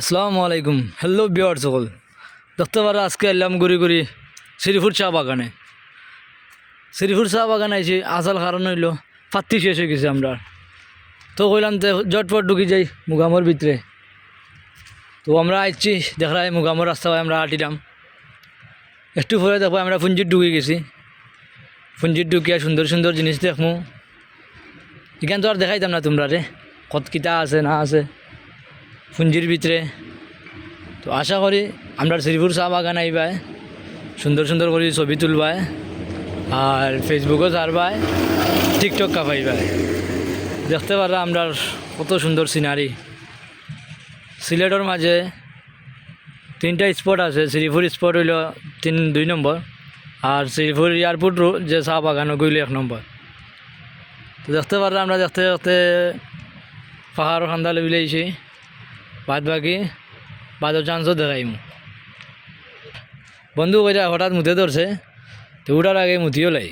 আসসালামু আলাইকুম। হ্যালো বিয়ার সকল। দেখতে পারো, আজকে এলাম ঘুরি ঘুরি শ্রীপুর চা বাগানে। শ্রীপুর চা বাগান আইছি আসল কারণ হইল, ফাত্তি শেষ হয়ে গেছে আমরা। তো কইলাম তো জটপট ঢুকি যাই মুগামর ভিতরে। তো আমরা আইছি দেখলাই মুগামর রাস্তা আমরা হাঁটিলাম। একটু পরে দেখো আমরা পুঞ্জির ঢুকে গেছি। পুঞ্জির ঢুকিয়া সুন্দর সুন্দর জিনিস দেখমু। এখান তো আর দেখাইতাম না তোমরা রে কত কিতা আছে না আছে। পুঞ্জির ভিতরে। তো আশা করি আমরা শ্রীপুর চা বাগান আইবাই, সুন্দর সুন্দর করে ছবি তুলবাই, আর ফেসবুকও ছাড়বাই টিকটক কাপাইবাই দেখতে পারা আমরা কত সুন্দর সিনারি সিলেটের মাঝে তিনটা স্পট আছে, শ্রীপুর স্পট হইল তিন, দুই নম্বর, আর শ্রীপুর এয়ারপোর্ট যে চা বাগান ওগুলো এক নম্বর। তো দেখতে পারা আমরা দেখতে দেখতে পাহাড় খান্দালে বিলাইছি বাদ বাকি বাদর চান্সও দেখাইমু বন্ধু কইরা হঠাৎ মুতে ধরছে তো উঠার আগে মুতিও লাই